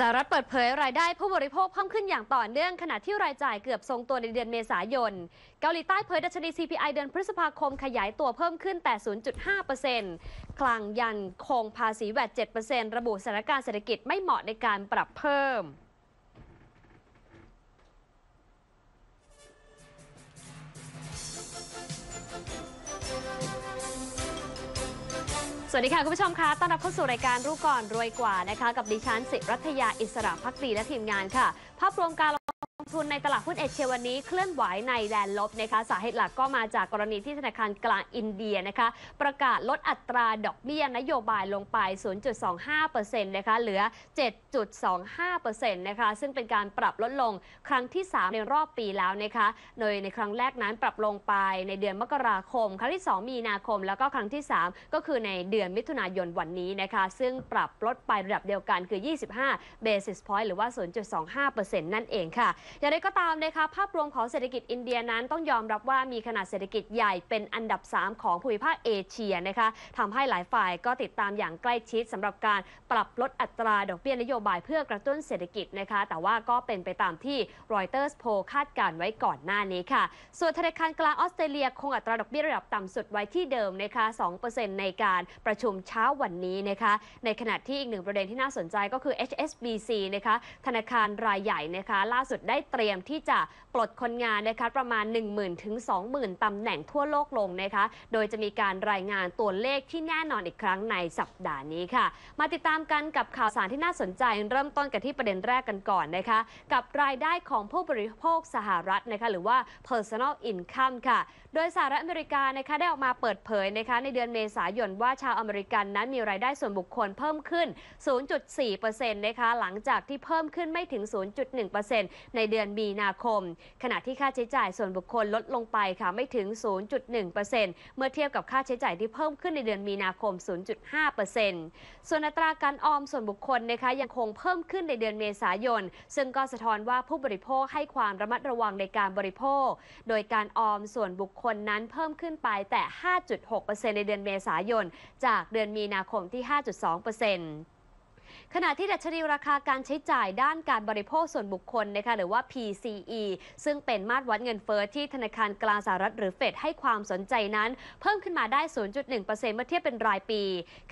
สหรัฐเปิดเผยรายได้ผู้บริโภคเพิ่มขึ้นอย่างต่อเนื่องขณะที่รายจ่ายเกือบทรงตัวในเดือนเมษายน เกาหลีใต้เผยดัชนี CPI เดือนพฤษภาคมขยายตัวเพิ่มขึ้นแต่ 0.5%คลังยันคงภาษีแวด7%ระบุสถานการณ์เศรษฐกิจไม่เหมาะในการปรับเพิ่ม วัสดีค่ะ คุณผู้ชมคะต้อนรับเข้าสู่รายการรู้ก่อนรวยกว่านะคะ กับดิฉันสิรัตยาอิสระพักดีและทีมงานค่ะ ภาพรวมการ งทุนในตลาดหุ้นเอเชียวันนี้เคลื่อนไหวในแดนลบนะคะสาเหตุหลักก็มาจากกรณีที่ธนาคารกลางอินเดียนะคะประกาศลดอัตราดอกเบี้ยนโยบายลงไป 0.25%นะคะเหลือ 7.25%นะคะซึ่งเป็นการปรับลดลงครั้งที่ 3 ในรอบปีแล้วนะคะโดยในครั้งแรกนั้นปรับลงไปในเดือนมกราคม ครั้งที่ 2 มีนาคม แล้วก็ครั้งที่ 3 ก็คือในเดือนมิถุนายนวันนี้นะคะซึ่งปรับลดไประดับเดียวกันคือ 25 basis point หรือว่า 0.25%นั่นเองค่ะอย่างไรก็ตามนะคะภาพรวมของเศรษฐกิจอินเดียนั้นต้องยอมรับว่ามีขนาดเศรษฐกิจใหญ่เป็นอันดับ 3 ของภูมิภาคเอเชียนะคะทำให้หลายฝ่ายก็ติดตามอย่างใกล้ชิดสำหรับการปรับลดอัตราดอกเบี้ยนโยบายเพื่อกระตุ้นเศรษฐกิจนะคะแต่ว่าก็เป็นไปตามที่รอยเตอร์สโพคาดการไว้ก่อนหน้านี้ค่ะ ส่วนธนาคารกลางออสเตรเลียคงอัตราดอกเบี้ยระดับต่ำสุดไว้ที่เดิมนะคะ2%ในการประชุมเช้าวันนี้นะคะ ในขณะที่อีกหนึ่งประเด็นที่น่าสนใจก็คือ HSBC นะคะธนาคารรายใหญ่นะคะล่าสุดได้เตรียมที่จะปลดคนงานนะคะประมาณ 10,000ถึง20,000ตำแหน่งทั่วโลกลงนะคะ โดยจะมีการรายงานตัวเลขที่แน่นอนอีกครั้งในสัปดาห์นี้ค่ะ มาติดตามกันกับข่าวสารที่น่าสนใจ เริ่มต้นกันที่ประเด็นแรกกันก่อนนะคะ กับรายได้ของผู้บริโภคสหรัฐนะคะหรือว่า personal income ค่ะ โดยสหรัฐอเมริกานะคะได้ออกมาเปิดเผยนะคะในเดือนเมษายนว่าชาวอเมริกันนั้นมีรายได้ส่วนบุคคลเพิ่มขึ้น 0.4%นะคะหลังจากที่เพิ่มขึ้นไม่ถึง 0.1%ในเดือนมีนาคม ขณะที่ค่าใช้จ่ายส่วนบุคคลลดลงไปค่ะไม่ถึง 0.1%เมื่อเทียบกับค่าใช้จ่ายที่เพิ่มขึ้นในเดือนมีนาคม 0.5%ส่วนอัตราการออมส่วนบุคคลนะคะยังคงเพิ่มขึ้นในเดือนเมษายน ซึ่งก็สะท้อนว่าผู้บริโภคให้ความระมัดระวังในการบริโภค โดยการออมส่วนบุคคลนั้นเพิ่มขึ้นไปแต่ 5.6%ในเดือนเมษายน จากเดือนมีนาคมที่ 5.2% ขณะที่ดัชนีราคาการใช้จ่ายด้านการบริโภคส่วนบุคคลนะคะหรือว่า PCE ซึ่งเป็นมาตรวัดเงินเฟอ้อที่ธนาคารกลางสหรัฐหรือเฟดให้ความสนใจนั้น เพิ่มขึ้นมาได้ 0.1%เมื่อเทียบเป็นรายปี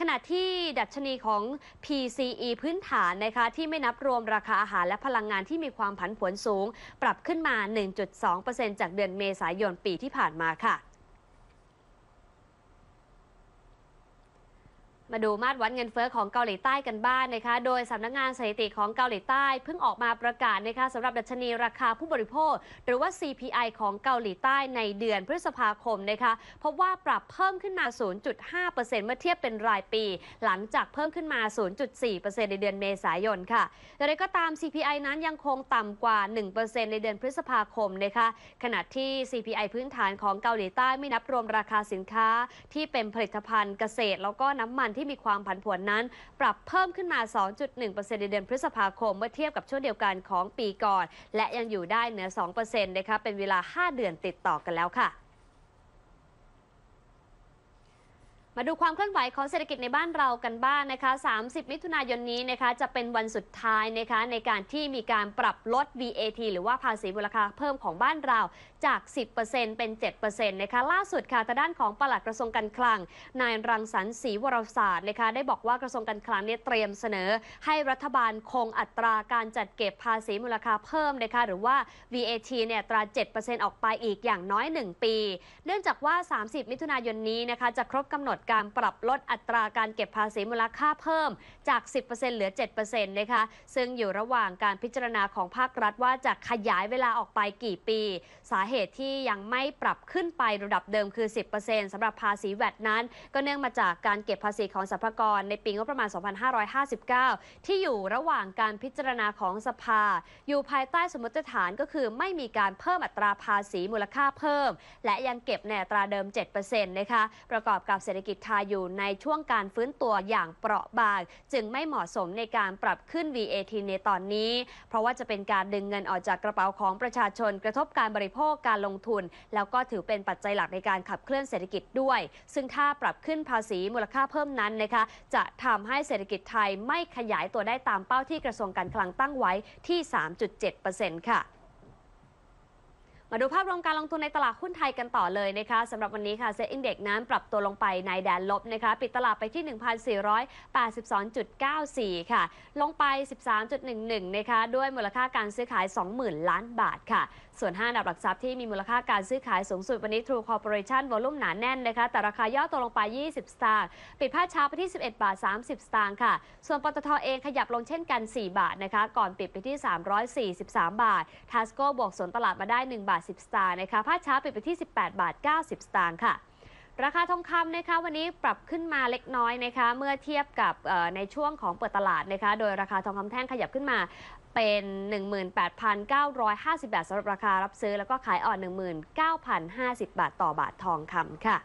ขณะที่ดัชนีของ PCE พื้นฐานนะคะที่ไม่นับรวมราคาอาหารและพลังงานที่มีความผันผวนสูง ปรับขึ้นมา 1.2%จากเดือนเมษายนปีที่ผ่านมาค่ะ มาดูมาตรวัดเงินเฟ้อของเกาหลีใต้กันบ้างนนะคะ โดยสำนักงงานสถิติของเกาหลีใต้เพิ่งออกมาประกาศนะคะสำหรับดัชนีราคาผู้บริโภค หรือว่า CPI ของเกาหลีใต้ในเดือนพฤษภาคมนะคะพบว่าปรับเพิ่มขึ้นมา 0.5%เมื่อเทียบเป็นรายปี หลังจากเพิ่มขึ้นมา 0.4%ในเดือนเมษายนค่ะแต่ใดก็ตาม CPI นั้นยังคงต่ำกว่า 1%ในเดือนพฤษภาคมนะคะขณะที่ CPI พื้นฐานของเกาหลีใต้ไม่นับรวมราคาสินค้า ที่เป็นผลิตภัณฑ์เกษตร แล้วก็น้ำมันที่ที่มีความผันผวนนั้น ปรับเพิ่มขึ้นมา 2.1%ในเดือนพฤษภาคม เมื่อเทียบกับช่วงเดียวกันของปีก่อน และยังอยู่ได้เหนือ 2%นะคะเป็นเวลา 5 เดือนติดต่อกันแล้วค่ะมาดูความเคลื่อนไหวของเศรษฐกิจในบ้านเรากันบ้างนะคะ 30 มิถุนายนนี้นะคะ จะเป็นวันสุดท้ายนะคะในการที่มีการปรับลด VAT หรือว่าภาษีมูลค่าเพิ่มของบ้านเรา จาก 10%เป็น 7%นะคะล่าสุดค่ะทางด้านของปลัดกระทรวงการคลัง นายรังสรรค์ศรีวรศาสตร์นะคะได้บอกว่ากระทรวงการคลังเนี่ยเตรียมเสนอ ให้รัฐบาลคงอัตราการจัดเก็บภาษีมูลค่าเพิ่มนะคะหรือว่า VAT เนี่ยตรา 7%ออกไปอีกอย่างน้อย 1 ปี เนื่องจากว่า 30 มิถุนายนนี้นะคะจะครบกำหนดการปรับลดอัตราการเก็บภาษีมูลค่าเพิ่มจาก 10%เหลือ 7%นะคะซึ่งอยู่ระหว่างการพิจารณาของภาครัฐว่าจะขยายเวลาออกไปกี่ปี สาเหเหตุที่ยังไม่ปรับขึ้นไประดับเดิมคือ 10%สำหรับภาษีแวดนั้น ก็เนื่องมาจากการเก็บภาษีของสรรพากรในปีงบประมาณ 2559 ที่อยู่ระหว่างการพิจารณาของสภา อยู่ภายใต้สมมติฐานก็คือไม่มีการเพิ่มอัตราภาษีมูลค่าเพิ่ม และยังเก็บในอัตราเดิม 7%นะคะประกอบกับเศรษฐกิจไทยอยู่ในช่วงการฟื้นตัวอย่างเปราะบาง จึงไม่เหมาะสมในการปรับขึ้น VAT ในตอนนี้ เพราะว่าจะเป็นการดึงเงินออกจากกระเป๋าของประชาชนกระทบการบริโภคการลงทุน แล้วก็ถือเป็นปัจจัยหลักในการขับเคลื่อนเศรษฐกิจด้วย ซึ่งถ้าปรับขึ้นภาษีมูลค่าเพิ่มนั้นนะคะจะทำให้เศรษฐกิจไทยไม่ขยายตัวได้ตามเป้าที่กระทรวงการคลังตั้งไว้ที่ 3.7%ค่ะ มาดูภาพรวมการลงทุนในตลาดหุ้นไทยกันต่อเลยนะคะสำหรับวันนี้ค่ะเซ็ตอินเด็กนั้นปรับตัวลงไปในแดนลบนะคะปิดตลาดไปที่ 1,482.94 ค่ะ ลงไป 13.11 นะคะ ด้วยมูลค่าการซื้อขาย 20,000 ล้านบาทค่ะ ส่วน 5 อันดับหลักทรัพย์ที่มีมูลค่าการซื้อขายสูงสุดวันนี้ True Corporation วอลุ่มหนาแน่นนะคะ แต่ราคาย่อตัวลงไป 20 สตางค์ปิดภาคเช้าไปที่ 11 บาท 30 สตางค์ค่ะ ส่วนปตทเองขยับลงเช่นกัน 4 บาทนะคะ ก่อนปิดไปที่ 343 บาททัสโก้บวกสวนตลาดมาได้ 1 บาท80 สตางค์นะคะ ภาคเช้าปิดไปที่ 18 บาท 90 สตางค์ค่ะ ราคาทองคำนะคะวันนี้ปรับขึ้นมาเล็กน้อยนะคะ เมื่อเทียบกับในช่วงของเปิดตลาดนะคะ โดยราคาทองคำแท่งขยับขึ้นมาเป็น 18,950 บาทสำหรับราคารับซื้อ แล้วก็ขายอ่อน 19,050 บาทต่อบาททองคำค่ะ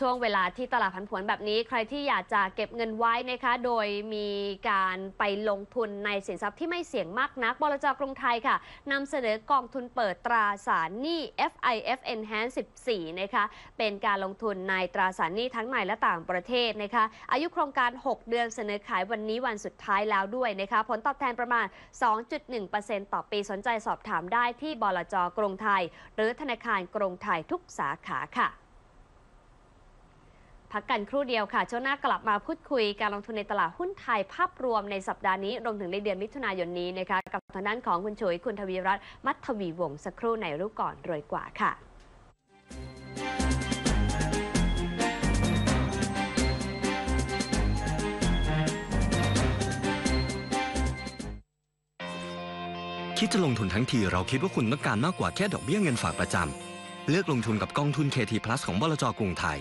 ช่วงเวลาที่ตลาดผันผวนแบบนี้ ใครที่อยากจะเก็บเงินไว้นะคะ โดยมีการไปลงทุนในสินทรัพย์ที่ไม่เสี่ยงมากนักบลจกรุงไทยค่ะนำเสนอกองทุนเปิดตราสารหนี้ FIF Enhance 14 นะคะ เป็นการลงทุนในตราสารหนี้ทั้งในและต่างประเทศนะคะ อายุโครงการ 6 เดือนเสนอขายวันนี้วันสุดท้ายแล้วด้วยนะคะ ผลตอบแทนประมาณ 2.1%ต่อปีสนใจสอบถามได้ที่บลจกรุงไทย หรือธนาคารกรุงไทยทุกสาขาค่ะ พักกันครู่เดียวค่ะช่วงหน้ากลับมาพูดคุยการลงทุนในตลาดหุ้นไทยภาพรวมในสัปดาห์นี้รวมถึงในเดือนมิถุนายนนี้นะคะกับทางด้านของคุณฉุยคุณทวีรัตน์มัทวีวงศ์สักครู่ในรู้ก่อนรวยกว่าค่ะคิดจะลงทุนทั้งทีเราคิดว่าคุณต้องการมากกว่าแค่ดอกเบี้ยเงินฝากประจำ เลือกลงทุนกับกองทุน KT Plus ของบลจกรุงไทย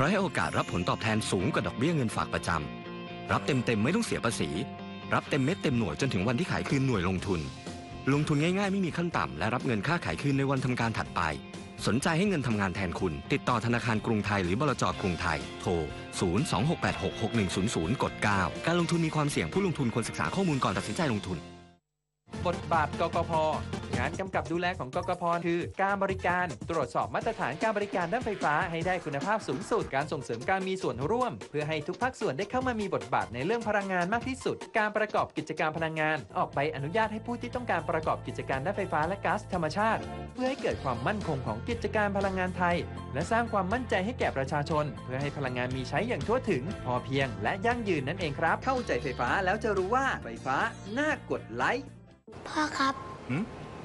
ราะให้โอกาสรับผลตอบแทนสูงกว่าดอกเบี้ยเงินฝากประจำ รับเต็มๆไม่ต้องเสียภาษี รับเต็มเม็ดเต็มหน่วยจนถึงวันที่ขายคืนหน่วยลงทุน ลงทุนง่ายๆไม่มีขั้นต่ำและรับเงินค่าขายคืนในวันทำการถัดไป สนใจให้เงินทำงานแทนคุณ ติดต่อธนาคารกรุงไทยหรือบลจกรุงไทย โทร 026866100 กด 9 การลงทุนมีความเสี่ยงผู้ลงทุนควรศึกษาข้อมูลก่อนตัดสินใจลงทุน บทบาทกกพ งานกำกับดูแลของกกพคือ การบริการ ตรวจสอบมาตรฐานการบริการด้านไฟฟ้าให้ได้คุณภาพสูงสุด การส่งเสริมการมีส่วนร่วม เพื่อให้ทุกภาคส่วนได้เข้ามามีบทบาทในเรื่องพลังงานมากที่สุด การประกอบกิจการพลังงาน ออกใบอนุญาตให้ผู้ที่ต้องการประกอบกิจการด้านไฟฟ้าและก๊าซธรรมชาติ เพื่อให้เกิดความมั่นคงของกิจการพลังงานไทย และสร้างความมั่นใจให้แก่ประชาชน เพื่อให้พลังงานมีใช้อย่างทั่วถึง พอเพียง และยั่งยืนนั่นเองครับ เข้าใจไฟฟ้าแล้วจะรู้ว่าไฟฟ้าน่ากดไลค์พ่อครับหืม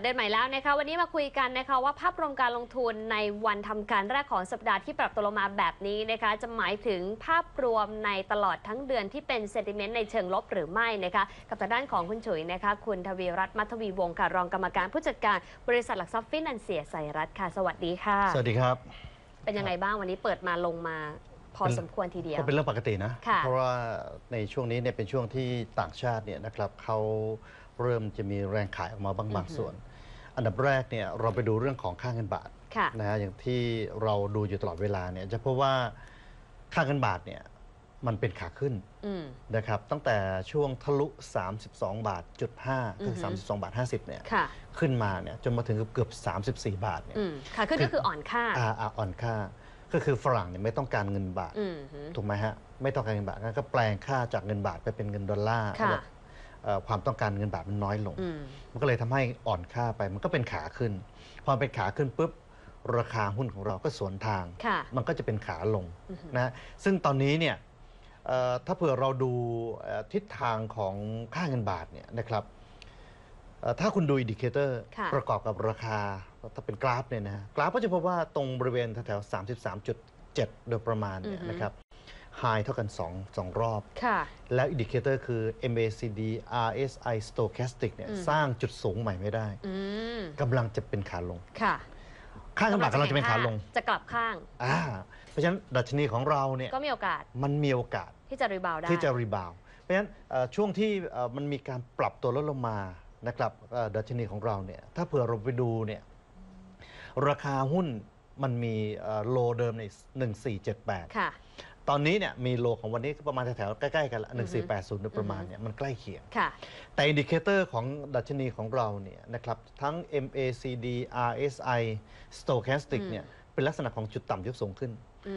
ดเดือนใหม่แล้วนะคะวันนี้มาคุยกันนะคะว่าภาพรวมการลงทุนในวันทำการแรกของสัปดาห์ที่ปรับตัวลงมาแบบนี้นะคะจะหมายถึงภาพรวมในตลอดทั้งเดือนที่เป็นเซนติเมนต์ในเชิงลบหรือไม่นะคะกับทางด้านของคุณฉุยนะคะคุณทวีรัตน์มัทวีวงศ์ค่ะรองกรรมการผู้จัดการบริษัทหลักทรัพย์ฟินแลนเซียไซรัฐค่ะ สวัสดีค่ะ สวัสดีครับ เป็นยังไงบ้างวันนี้เปิดมาลงมาพอสมควรทีเดียวก็เป็นเรื่องปกตินะค่ะเพราะว่าในช่วงนี้เนี่ยเป็นช่วงที่ต่างชาติเนี่ยนะครับเขาเริ่มจะมีแรงขายออกมาบางบางส่วน อันดับแรกเนี่ยเราไปดูเรื่องของค่าเงินบาทค่ะ นะฮะอย่างที่เราดูอยู่ตลอดเวลาเนี่ยจะพบว่าค่าเงินบาทเนี่ยมันเป็นขาขึ้นอืม นะครับ ตั้งแต่ช่วงทะลุ 32 บาทจุด5ถึงอือฮึ 32 บาท 50เนี่ยค่ะ ขึ้นมาเนี่ยจนมาถึงเกือบๆ34 บาทเนี่ยอืมค่ะขึ้นก็คืออ่อนค่าอ่าอ่าอ่อนค่า ก็คือฝรั่งเนี่ยไม่ต้องการเงินบาท อืมฮึถูกไหมฮะ ไม่ต้องการเงินบาทงั้นก็แปลงค่าจากเงินบาทไปเป็นเงินดอลลาร์ค่ะแล้วเอ่อ ความต้องการเงินบาทมันน้อยลงอืมมันก็เลยทำให้อ่อนค่าไปมันก็เป็นขาขึ้น พอเป็นขาขึ้นปุ๊บราคาหุ้นของเราก็สวนทางค่ะมันก็จะเป็นขาลงอือฮึนะฮะซึ่งตอนนี้เนี่ยเอ่อถ้าเผื่อเราดูเอ่อทิศทางของค่าเงินบาทเนี่ยนะครับเอ่อถ้าคุณดูอินดิเคเตอร์ค่ะประกอบกับราคาถ้าเป็นกราฟเนี่ยนะฮะกราฟก็จะพบว่าตรงบริเวณแถวๆ33.7 โดยประมาณเนี่ยอือฮึนะครับ ไฮเท่ากัน2 2รอบค่ะแล้วอินดิเคเตอร์คือ MACD RSI Stochastic เนี่ยอืมสร้างจุดสูงใหม่ไม่ได้อืมกำลังจะเป็นขาลงค่ะค่าเงินบาทกำลังจะเป็นขาลง จะกลับข้างอ่าเพราะฉะนั้นดัชนีของเราเนี่ยก็มีโอกาสมันมีโอกาสที่จะรีบาวได้ที่จะรีบาวด์เพราะฉะนั้นเอ่อช่วงที่เอ่อมันมีการปรับตัวลดลงมานะครับเอ่อดัชนีของเราเนี่ยถ้าเผื่อเราไปดูเนี่ยราคาหุ้นมันมีโลเดิมใน 1478ค่ะ ตอนนี้เนี่ยมีโลของวันนี้ก็ประมาณแถวๆใกล้ๆกันละอือฮึ1480โดยประมาณเนี่ยมันใกล้เคียง ค่ะ แต่อินดิเคเตอร์ของดัชนีของเราเนี่ยนะครับทั้ง MACD RSI Stochastic อืมเนี่ยเป็นลักษณะของจุดต่ำยกสูงขึ้น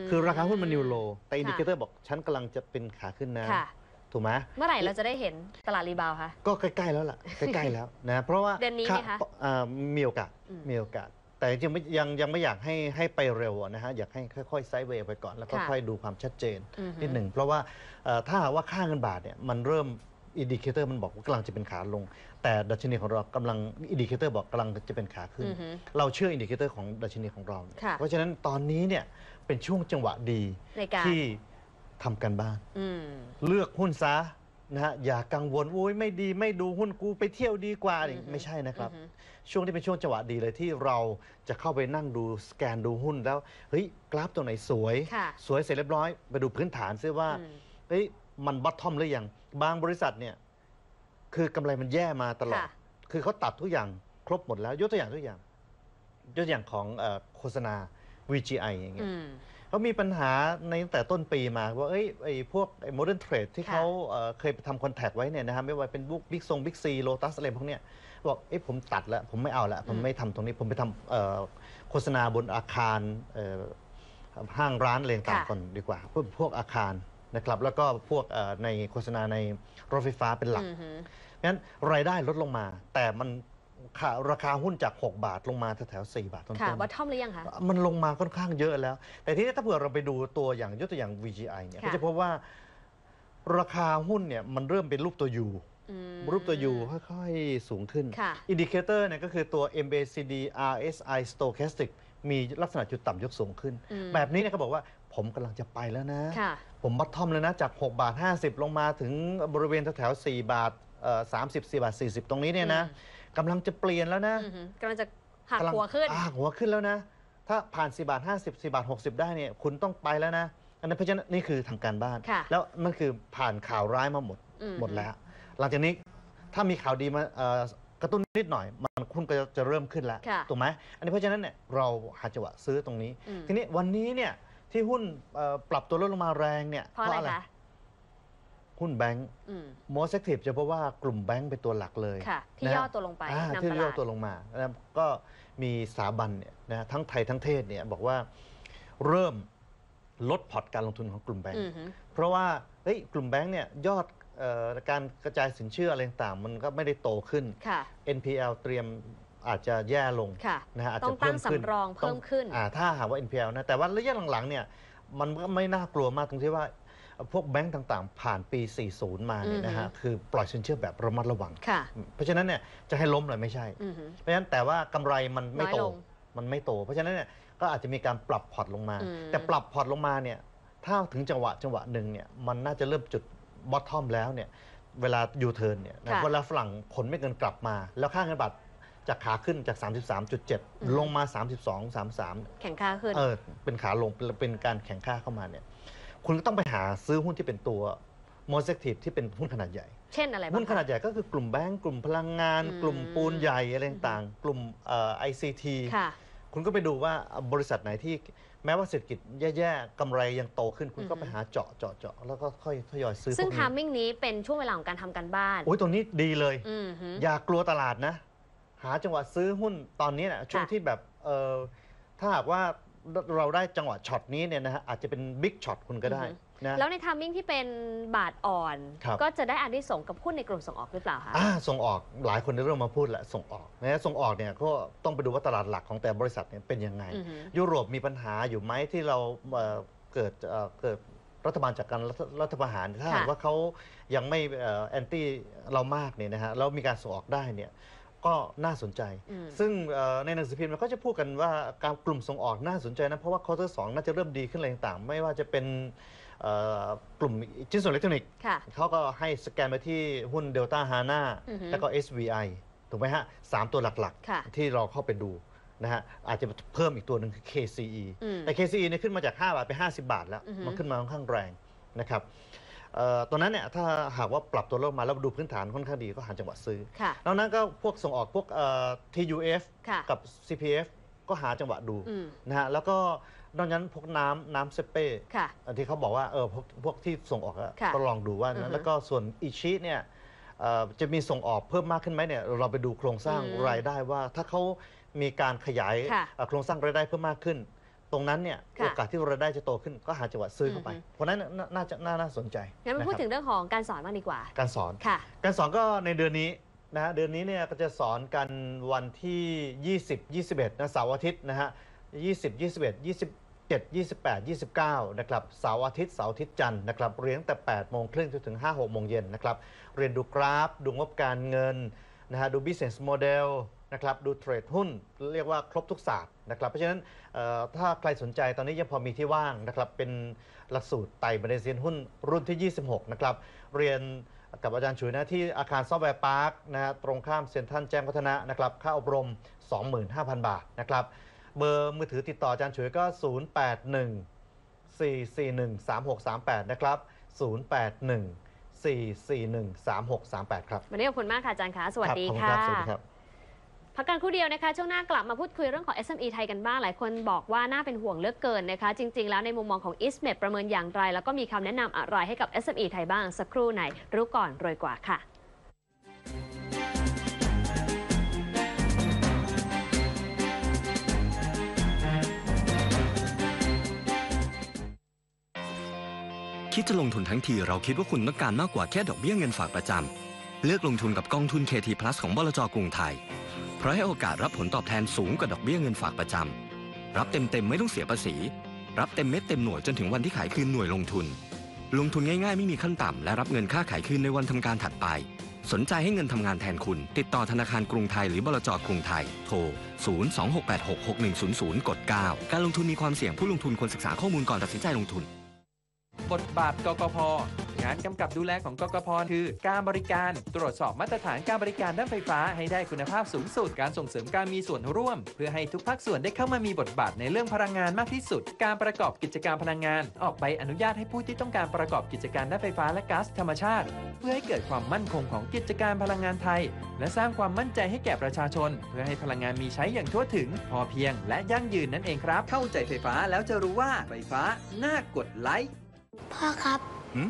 มคือราคาหุ้นมันนิวโลแต่ค่ะอินดิเคเตอร์บอกฉันกำลังจะเป็นขาขึ้นนะ ค่ะ ถูกไหมเมื่อไหร่เราจะได้เห็นตลาดรีบาวคะ ก็ใกล้ ๆ แล้วล่ะ ใกล้ ๆ แล้วนะเพราะว่าเดือนนี้ไหมคะอ่ามีโอกาสอืม มีโอกาส แต่จริงๆไม่ยังยังไม่อยากให้ให้ไปเร็วอะนะฮะอยากให้ค่อยๆไซด์เวย์ไปก่อนแล้วก็ค่ะค่อยดูความชัดเจนอือฮึ นิดหนึ่งเพราะว่าเอ่อถ้าหากว่าค่าเงินบาทเนี่ยมันเริ่มอินดิเคเตอร์มันบอกว่ากำลังจะเป็นขาลง แต่ดัชนีของเรากำลังอินดิเคเตอร์บอกกำลังจะเป็นขาขึ้น อือฮึ เราเชื่ออินดิเคเตอร์ของดัชนีของเรา ค่ะ เพราะฉะนั้นตอนนี้เนี่ยเป็นช่วงจังหวะดีในการที่ทำกันบ้าน อืม เลือกหุ้นซะ นะฮะอย่ากังวลโอ้ยไม่ดีไม่ดูหุ้นกูไปเที่ยวดีกว่าอะไรอือฮึไม่ใช่นะครับอือฮึช่วงที่เป็นช่วงจังหวะดีเลยที่เราจะเข้าไปนั่งดูสแกนดูหุ้นแล้วเฮ้ยกราฟตัวไหนสวย ค่ะสวยเสร็จเรียบร้อยไปดูพื้นฐานซิว่าอืม เฮ้ยมันบัตทอมหรือยังบางบริษัทเนี่ยคือกำไรมันแย่มาตลอด ค่ะ คือเขาตัดทุกอย่างครบหมดแล้วยกตัวอย่างตัวอย่างยกตัวอย่างของเอ่อโฆษณา VGI อย่างเงี้ย อืม เขามีปัญหาในตั้งแต่ต้นปีมาว่าเอ้ยไอ้พวกไอ้โมเดิร์นเทรดที่ค่ะเขาเอ่อเคยไปทำคอนแทคไว้เนี่ยนะฮะไม่ว่าเป็นบุ๊กบิ๊กซงบิ๊กซีโลตัสอะไรพวกเนี้ยบอกเอ้ยผมตัดแล้วผมไม่เอาละผมไม่ทำตรงนี้ผมไปทำเอ่อโฆษณาบนอาคารเอ่อห้างร้านอะไรต่างๆก่อนดีกว่าพวกพวกอาคารนะครับแล้วก็พวกเอ่อในโฆษณาในรถไฟฟ้าเป็นหลัก อือฮึงั้นรายได้ลดลงมา แต่มัน ค่าราคาหุ้นจาก 6 บาทลงมาแถวๆ4บาทต้นๆค่ะวัตทอมหรือยังคะ มันลงมาค่อนข้างเยอะแล้ว แต่ทีนี้ถ้าเผื่อเราไปดูตัวอย่างยกตัวอย่าง VGI เนี่ย ค่ะ ก็จะพบว่าราคาหุ้นเนี่ยมันเริ่มเป็นรูปตัว U อืม รูปตัว U ค่อยๆ สูงขึ้น ค่ะ อินดิเคเตอร์เนี่ยก็คือตัว MACD RSI Stochastic มีลักษณะจุดต่ำยกสูงขึ้น อืมแบบนี้เนี่ยเขาบอกว่าผมกำลังจะไปแล้วนะ ค่ะ ผมบัตทอมแล้วนะ จาก 6 บาท 50 ลงมาถึงบริเวณแถวๆ4บาท เอ่อ30 4บาท40ตรงนี้เนี่ยนะกำลังจะเปลี่ยนแล้วนะอือฮึกำลังจะหักกำลังหัวขึ้น อ่าหัวขึ้นแล้วนะ ถ้าผ่าน4บาท50 4บาท60 ได้เนี่ยคุณต้องไปแล้วนะอันนั้นเพราะฉะนั้นนี่คือทำการบ้าน ค่ะ แล้วมันคือผ่านข่าวร้ายมาหมด อืมหมดแล้ว หลังจากนี้ถ้ามีข่าวดีมาเอ่อกระตุ้นนิดหน่อย มันคุณก็จะเริ่มขึ้นแล้วค่ะถูกไหมอันนี้เพราะฉะนั้นเนี่ยเราหาจังหวะซื้อตรงนี้ อืมทีนี้วันนี้เนี่ยที่หุ้นเอ่อปรับตัวลดลงมาแรงเนี่ยเพราะอะไรคะ หุ้นแบงก์อืมโมสเซกทีฟจะเพราะว่ากลุ่มแบงก์เป็นตัวหลักเลยค่ะที่นะฮะย่อตัวลงไปอ่านำที่ตย่อลาดตัวลงมานะครับก็มีสถาบันเนี่ยนะทั้งไทยทั้งเทศเนี่ยบอกว่าเริ่มลดพอร์ตการลงทุนของกลุ่มแบงอืก์อฮึเพราะว่าเฮ้ยกลุ่มแบงก์เนี่ยยอดเออการกระจายสินเชื่ออะไรต่างๆมันก็ไม่ได้โตขึ้นค่ะ NPL เตรียมอาจจะแย่ลงค่ะนะฮะอาจต้อจะงตั้เพิ่งมขึ้นสำรองเพิ่มขึ้นอ่าถ้าหากว่า NPL นะแต่ว่าระยะหลังๆเนี่ยมันก็ไม่น่ากลัวมากตรงที่ว่า พวกแบงก์ต่างๆ ผ่านปี 40 มาเนี่ยนะฮะอือฮึคือปล่อยสินเชื่อแบบระมัดระวัง ค่ะ เพราะฉะนั้นเนี่ยจะให้ล้มเลยไม่ใช่ อือฮึเพราะฉะนั้นแต่ว่ากำไรมันไม่โตน้อยลงมันไม่โต เพราะฉะนั้นเนี่ยก็อาจจะมีการปรับพอร์ตลงมา อืม แต่ปรับพอร์ตลงมาเนี่ยถ้าถึงจังหวะจังหวะหนึ่งเนี่ยมันน่าจะเริ่มจุดบอททอมแล้วเนี่ยเวลายูเทิร์นเนี่ยนะค่ะเวลาฝรั่งขนไม่เงินกลับมา แล้วค่าเงินบาทจากขาขึ้นจาก33.7 ลงมา 32 33แข่งค่าขึ้น เออเป็นขาลงเป็นเป็นการแข่งค่าเข้ามาเนี่ย คุณก็ต้องไปหาซื้อหุ้นที่เป็นตัวโมเซกทีฟที่เป็นหุ้นขนาดใหญ่ เช่นอะไรบ้างหุ้นขนาดคะใหญ่ก็คือกลุ่มแบงก์กลุ่มพลังงาน อืม กลุ่มปูนใหญ่อะไรต่างๆกลุ่มไอซีทีค่ะ คุณก็ไปดูว่าบริษัทไหนที่แม้ว่าเศรษฐกิจแย่ๆกำไรยังโตขึ้นคุณก็อือฮึ ไปหาเจาะเจาะเจาะแล้วก็ค่อยทยอยซื้อซึ่งพวกทามนี้มิ่งนี้เป็นช่วงเวลาของการทำการบ้าน โอ้ยตัวนี้ดีเลย อือฮึ อย่ากลัวตลาดนะ หาจังหวะซื้อหุ้นตอนนี้นะช่วงค่ะ ที่แบบเออถ้าหากว่า เราได้จังหวะช็อตนี้เนี่ยนะฮะอาจจะเป็นบิ๊กช็อตคุณก็ได้นะแล้วในทามมิ่งที่เป็นบาทอ่อน ครับ ก็จะได้อานิสงส์กับหุ้นในกลุ่มส่งออกหรือเปล่าคะ อ่าส่งออกหลายคนได้เริ่มมาพูดแหละส่งออกนะส่งออกเนี่ยก็ต้องไปดูว่าตลาดหลักของแต่บริษัทเนี่ยเป็นยังไง อือฮึ ยุโรปมีปัญหาอยู่ไหมที่เราเอ่อเกิดเอ่อเกิดรัฐบาลจากการรัฐรัฐประหารถ้าหากค่ะว่าเขายังไม่แอนตี้เรามากเนี่ยนะฮะแล้วมีการส่งออกได้เนี่ย ก็น่าสนใจอืมซึ่งเอ่อในหนังสือพิมพ์มันก็จะพูดกันว่าการกลุ่มส่งออกน่าสนใจนะ เพราะว่าควอเตอร์สน่าจะเริ่มดีขึ้นอะไรต่างๆ ไม่ว่าจะเป็นเอ่อกลุ่มชิ้นส่วนอิเล็กทรอนิกส์ค่ะเขาก็ให้สแกนไปที่หุ้นเดลต้าฮาน่าอือฮึแล้วก็ SVI ถูกไหมฮะสามตัวหลักค่ะๆที่เราเข้าไปดูนะฮะอาจจะเพิ่มอีกตัวหนึ่งคือ KCE อืมแต่ KCE เนี่ยขึ้นมาจาก 5 บาทไป 50 บาทแล้วอือฮึมันขึ้นมาค่อนข้างแรงนะครับเอ่อ ตัวนั้นเนี่ยถ้าหากว่าปรับตัวลงมาแล้วดูพื้นฐานค่อนข้างดีก็หาจังหวะซื้อค่ะนอกนั้นก็พวกส่งออกพวกเอ่อ TUF ค่ะกับ CPF ก็หาจังหวะดูอืมนะฮะแล้วก็นอกจากนั้นพวกน้ำน้ำเซเป้ค่ะอันที่เขาบอกว่าเออพวกพวกที่ส่งออกอะค่ะก็ลองดูว่าอือฮึแล้วก็ส่วนอิชิเนี่ยเอ่อจะมีส่งออกเพิ่มมากขึ้นไหมเนี่ยเราไปดูโครงสร้างอืมรายได้ว่าถ้าเขามีการขยายค่ะเอ่อโครงสร้างรายได้เพิ่มมากขึ้น ตรงนั้นเนี่ยค่ะ โอกาสที่รายได้จะโตขึ้นก็หาจังหวะซื้อเข้าไปอือฮึเพราะฉะนั้นน่าน่าจะน่าน่าสนใจงั้นมาพูดะครับถึงเรื่องของการสอนบ้างดีกว่า การสอน ค่ะ การสอนก็ในเดือนนี้นะฮะเดือนนี้เนี่ยก็จะสอนกันวันที่ 20 21นะเสาร์อาทิตย์นะฮะ20 21 27 28 29นะครับเสาร์อาทิตย์เสาร์อาทิตย์จันทร์นะครับเรียนตั้งแต่8โมงครึ่งจนถึง5 6โมงเย็นนะครับเรียนดูกราฟ ดูงบการเงินนะฮะดู business model นะครับดูเทรดหุ้นเรียกว่าครบทุกศาสตร์นะครับ เพราะฉะนั้นเอ่อถ้าใครสนใจตอนนี้ยังพอมีที่ว่างนะครับ เป็นหลักสูตรไต่บันไดเซียนหุ้นรุ่นที่ 26 นะครับ เรียนกับอาจารย์ฉุยนะที่อาคารซอฟต์แวร์พาร์คนะฮะตรงข้ามเซ็นทรัลแจ้งวัฒนะนะครับ ค่าอบรม 25,000 บาทนะครับ เบอร์มือถือติดต่ออาจารย์ฉุยก็ 081 441 3638 นะครับ 081 441 3638 ครับ วันนี้ขอบคุณมากค่ะอาจารย์คะสวัสดีครับขอบณค่ะรับสวัสดีครับ พักกันครู่เดียวนะคะ ช่วงหน้ากลับมาพูดคุยเรื่องของ SME ไทยกันบ้าง หลายคนบอกว่าน่าเป็นห่วงเลือกเกินนะคะ จริง ๆ แล้วในมุมมองของ ISMED ประเมินอย่างไร แล้วก็มีคำแนะนำอะไรให้กับ SME ไทยบ้างสักครู่ไหนรู้ก่อนรวยกว่าค่ะคิดจะลงทุนทั้งทีเราคิดว่าคุณต้องการมากกว่าแค่ดอกเบี้ยเงินฝากประจำ เลือกลงทุนกับกองทุน KT Plus ของบลจกรุงไทย เพราะให้โอกาสรับผลตอบแทนสูงกว่าดอกเบี้ยเงินฝากประจำ รับเต็มๆไม่ต้องเสียภาษี รับเต็มเม็ดเต็มหน่วยจนถึงวันที่ขายคืนหน่วยลงทุน ลงทุนง่ายๆไม่มีขั้นต่ำและรับเงินค่าขายคืนในวันทำการถัดไป สนใจให้เงินทำงานแทนคุณ ติดต่อธนาคารกรุงไทยหรือบลจกรุงไทย โทร 026866100 กด 9 การลงทุนมีความเสี่ยงผู้ลงทุนควรศึกษาข้อมูลก่อนตัดสินใจลงทุน บทบาทกกพ งานกำกับดูแลของกกพคือ การบริการตรวจสอบมาตรฐานการบริการด้านไฟฟ้าให้ได้คุณภาพสูงสุด การส่งเสริมการมีส่วนร่วม เพื่อให้ทุกภาคส่วนได้เข้ามามีบทบาทในเรื่องพลังงานมากที่สุด การประกอบกิจการพลังงาน ออกใบอนุญาตให้ผู้ที่ต้องการประกอบกิจการด้านไฟฟ้าและก๊าซธรรมชาติ เพื่อให้เกิดความมั่นคงของกิจการพลังงานไทย และสร้างความมั่นใจให้แก่ประชาชน เพื่อให้พลังงานมีใช้อย่างทั่วถึง พอเพียง และยั่งยืนนั่นเองครับ เข้าใจไฟฟ้าแล้วจะรู้ว่าไฟฟ้าน่ากดไลค์พ่อครับหืม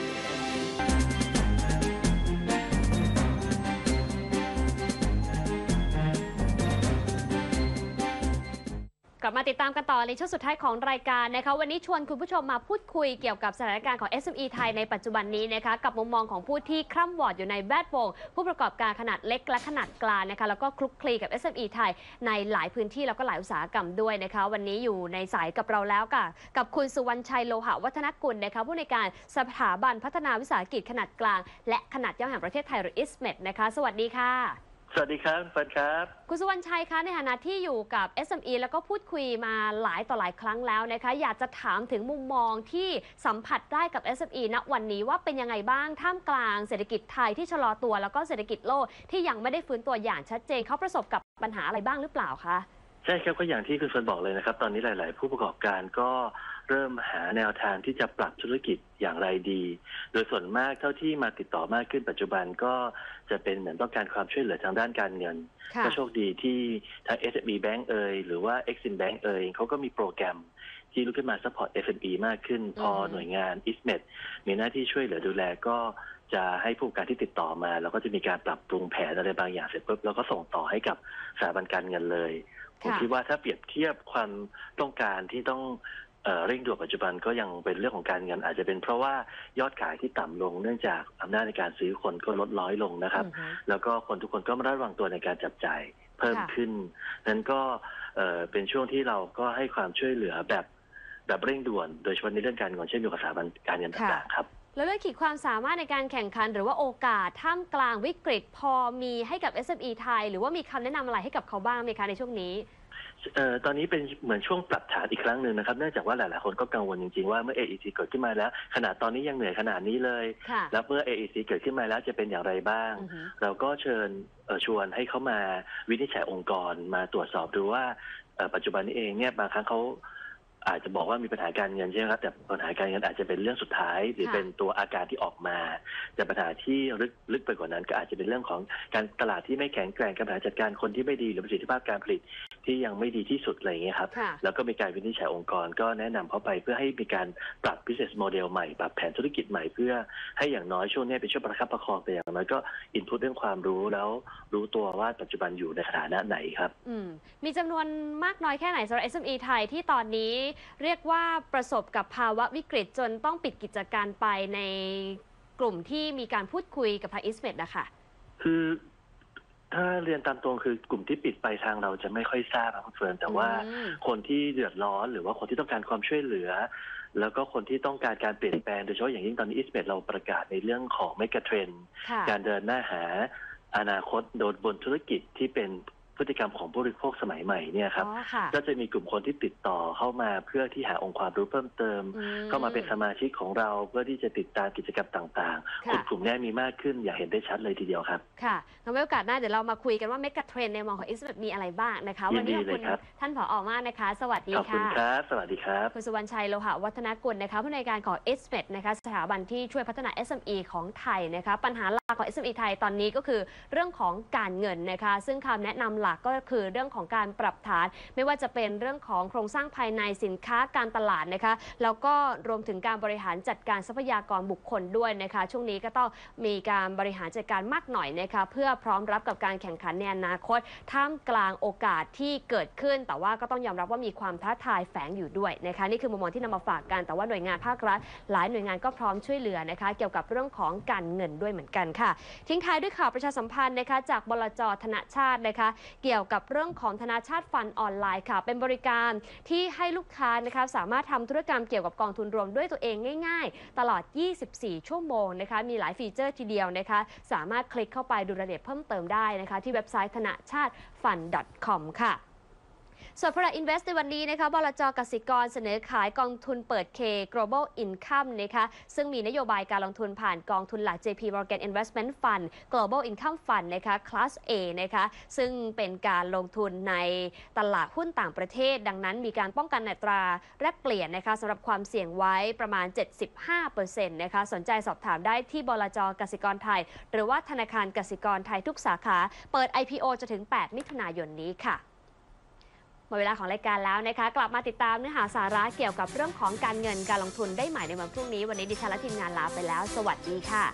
กลับมาติดตามกันต่อในช่วงสุดท้ายของรายการนะคะวันนี้ชวนคุณผู้ชมมาพูดคุยเกี่ยวกับสถานการณ์ของ SME ไทยในปัจจุบันนี้นะคะกับมุมมองของผู้ที่คร่ำวอดอยู่ในแวดวงผู้ประกอบการขนาดเล็กและขนาดกลางนะคะแล้วก็คลุกคลีกับ SME ไทยในหลายพื้นที่แล้วก็หลายอุตสาหกรรมด้วยนะคะวันนี้อยู่ในสายกับเราแล้วค่ะกับคุณสุวรรณชัยโลหะวัฒนกุลนะคะผู้ในการสถาบันพัฒนาวิสาหกิจขนาดกลาง และขนาดย่อมแห่งประเทศไทยหรือ ISMED นะคะ สวัสดีค่ะ สวัสดีครับคุณเฟิร์นครับ คุณสุวรรณชัยคะในฐานะที่อยู่กับ SME แล้วก็พูดคุยมาหลายต่อหลายครั้งแล้วนะคะ อยากจะถามถึงมุมมองที่สัมผัสได้กับ SME ณวันนี้ว่าเป็นยังไงบ้างท่ามกลางเศรษฐกิจไทยที่ชะลอตัวแล้วก็เศรษฐกิจโลกที่ยังไม่ได้ฟื้นตัวอย่างชัดเจนเขาประสบกับปัญหาอะไรบ้างหรือเปล่าคะใช่ครับก็อย่างที่คุณเฟิร์นบอกเลยนะครับ ตอนนี้หลาย ๆ ผู้ประกอบการก็ เริ่มหาแนวทางที่จะปรับธุรกิจอย่างไรดี โดยส่วนมากเท่าที่มาติดต่อมากขึ้นปัจจุบันก็จะเป็นเหมือนต้องการความช่วยเหลือทางด้านการเงินค่ะก็โชคดีที่ทาง SME Bank เอยหรือว่า Exim Bank เอยเขาก็มีโปรแกรมที่ลุกขึ้นมา support SME มากขึ้น พอหน่วยงาน ISMED มีหน้าที่ช่วยเหลือดูแลก็จะให้ผู้ประกอบการที่ติดต่อมา แล้วก็จะมีการปรับปรุงแผนอะไรบางอย่างเสร็จปุ๊บแล้วก็ส่งต่อให้กับสถาบันการเงินเลย ผมค่ะคิดว่าถ้าเปรียบเทียบความต้องการที่ต้อง เอ่อเร่งด่วนปัจจุบันก็ยังเป็นเรื่องของการเงินอาจจะเป็นเพราะว่ายอดขายที่ต่ำลงเนื่องจากอำนาจในการซื้อคนก็ลดน้อยลงนะครับอือฮึแล้วก็คนทุกคนก็ระวังตัวในการจับจ่ายเพิ่มค่ะขึ้น นั้นก็เอ่อเป็นช่วงที่เราก็ให้ความช่วยเหลือแบบแบบเร่งด่วน โดยเฉพาะในเรื่องการเงินเช่นเดียวกับสถาบันการเงินต่างๆครับแล้วเรื่องขีดความสามารถในการแข่งขัน หรือว่าโอกาสท่ามกลางวิกฤตพอมีให้กับ SME ไทย หรือว่ามีคำแนะนำอะไรให้กับเขาบ้างไหมคะในช่วงนี้ เอ่อตอนนี้เป็นเหมือนช่วงปรับฐานอีกครั้งหนึ่งนะครับเนื่องจากว่าหลายๆคนก็กังวลจริงๆว่าเมื่อ AEC เกิดขึ้นมาแล้ว ขนาดตอนนี้ยังเหนื่อยขนาดนี้เลย ค่ะแล้วเมื่อ AEC เกิดขึ้นมาแล้วจะเป็นอย่างไรบ้าง อือฮึ เราก็เชิญเอ่อชวนให้เขามาวินิจฉัยองค์กรมาตรวจสอบดูว่าเอ่อปัจจุบันนี้เองเนี่ยบางครั้งเขาอาจจะบอกว่ามีปัญหาการเงินใช่ไหมครับแต่ปัญหาการเงินอาจจะเป็นเรื่องสุดท้าย หรือค่ะ เป็นตัวอาการที่ออกมา แต่ปัญหาที่ลึกลึกไปกว่านั้นก็อาจจะเป็นเรื่องของการตลาดที่ไม่แข็งแกร่งการบริหารจัดการคนที่ไม่ดีหรือประสิทธิภาพการผลิต ที่ยังไม่ดีที่สุดอะไรอย่างเงี้ยครับ ค่ะ แล้วก็มีการวินิจฉัยองค์กรก็แนะนำเข้าไปเพื่อให้มีการปรับ business model ใหม่ ปรับแผนธุรกิจใหม่เพื่อให้อย่างน้อยช่วงนี้เป็นช่วงประคับประคองแต่อย่างน้อยก็อินพุตเรื่องความรู้แล้วรู้ตัวว่าปัจจุบันอยู่ในสถานะไหนครับ อืมมีจำนวนมากน้อยแค่ไหนสำหรับ SME ไทยที่ตอนนี้เรียกว่าประสบกับภาวะวิกฤตจนต้องปิดกิจการไปในกลุ่มที่มีการพูดคุยกับทางอิสเมดนะคะ คือ ถ้าเรียนตามตรงคือกลุ่มที่ปิดไปทางเราจะไม่ค่อยทราบครับคุณเฟิร์นแต่ว่าอืมคนที่เดือดร้อนหรือว่าคนที่ต้องการความช่วยเหลือ แล้วก็คนที่ต้องการการเปลี่ยนแปลงโดยเฉพาะอย่างยิ่งตอนนี้อิสเมดเราประกาศในเรื่องของเมกะเทรนค่ะการเดินหน้าหาอนาคตโดยบนธุรกิจที่เป็น พฤติกรรมของผู้บริโภคสมัยใหม่เนี่ยครับอ๋อค่ะ ก็จะมีกลุ่มคนที่ติดต่อเข้ามาเพื่อที่หาองค์ความรู้เพิ่มเติม อื เข้ามาเป็นสมาชิกของเราเพื่อที่จะติดตามกิจกรรมต่างๆค่ะ คนกลุ่มนี้มีมากขึ้นอย่างเห็นได้ชัดเลยทีเดียวครับ ค่ะงั้นไว้โอกาสหน้าเดี๋ยวเรามาคุยกันว่าเมกะเทรนในมองของอิสเมดมีอะไรบ้างนะคะวันี้ขอบยินดีคุณเลยครับ ท่านผอมากนะคะ สวัสดีขอบคุณค่ะ ครับ สวัสดีครับ คุณสุวรรณชัยโลหะวัฒนกุลนะคะผู้ในวยการของ i s m e d นะคะสถาบันที่ช่วยพัฒนา SME ของไทยนะคะปัญหาหลักของ SME ไทยตอนนี้ก็คือเรื่องของการเงินนะคะ ซึ่งคำแนะนำหลักก็คือเรื่องของการปรับฐาน ไม่ว่าจะเป็นเรื่องของโครงสร้างภายในสินค้าการตลาดนะคะแล้วก็รวมถึงการบริหารจัดการทรัพยากรบุคคลด้วยนะคะช่วงนี้ก็ต้องมีการบริหารจัดการมากหน่อยนะคะเพื่อพร้อมรับกับการแข่งขันในอนาคต ท่ามกลางโอกาสที่เกิดขึ้น แต่ว่าก็ต้องยอมรับว่ามีความท้าทายแฝงอยู่ด้วยนะคะนี่คือมุมมองที่นำมาฝากกันแต่ว่าหน่วยงานภาครัฐ หลายหน่วยงานก็พร้อมช่วยเหลือนะคะ เกี่ยวกับเรื่องของการเงินด้วยเหมือนกันค่ะ ทิ้งท้ายด้วยข่าวประชาสัมพันธ์นะคะจากบลจธนชาตินะคะเกี่ยวกับเรื่องของธนาชาติฟันออนไลน์ค่ะ เป็นบริการที่ให้ลูกค้านะคะสามารถทำธุรกรรมเกี่ยวกับกองทุนรวมด้วยตัวเองง่าย ๆ ตลอด 24 ชั่วโมงนะคะ มีหลายฟีเจอร์ทีเดียวนะคะ สามารถคลิกเข้าไปดูรายละเอียดเพิ่มเติมได้นะคะ ที่เว็บไซต์ธนาชาติฟัน .com ค่ะ ส่วนพลัง Invest ในวันนี้นะคะบลจกสิกรเสนอขายกองทุนเปิด K Global Income นะคะซึ่งมีนโยบายการลงทุนผ่านกองทุนหลัก JP Morgan Investment Fund Global Income Fund นะคะ Class A นะคะซึ่งเป็นการลงทุนในตลาดหุ้นต่างประเทศ ดังนั้นมีการป้องกันอัตราแลกเปลี่ยนนะคะสำหรับความเสี่ยงไว้ประมาณ 75%นะคะสนใจสอบถามได้ที่บลจกสิกรไทย หรือว่าธนาคารกสิกรไทยทุกสาขา เปิด IPO จะถึง 8 มิถุนายนนี้ค่ะ มดเวลาของรายการแล้วนะคะ กลับมาติดตามเนื้อหาสาระเกี่ยวกับเรื่องของการเงินการลงทุนได้ใหม่ในวันพรุ่งนี้ วันนี้ดิฉันและทีมงานลาไปแล้ว สวัสดีค่ะ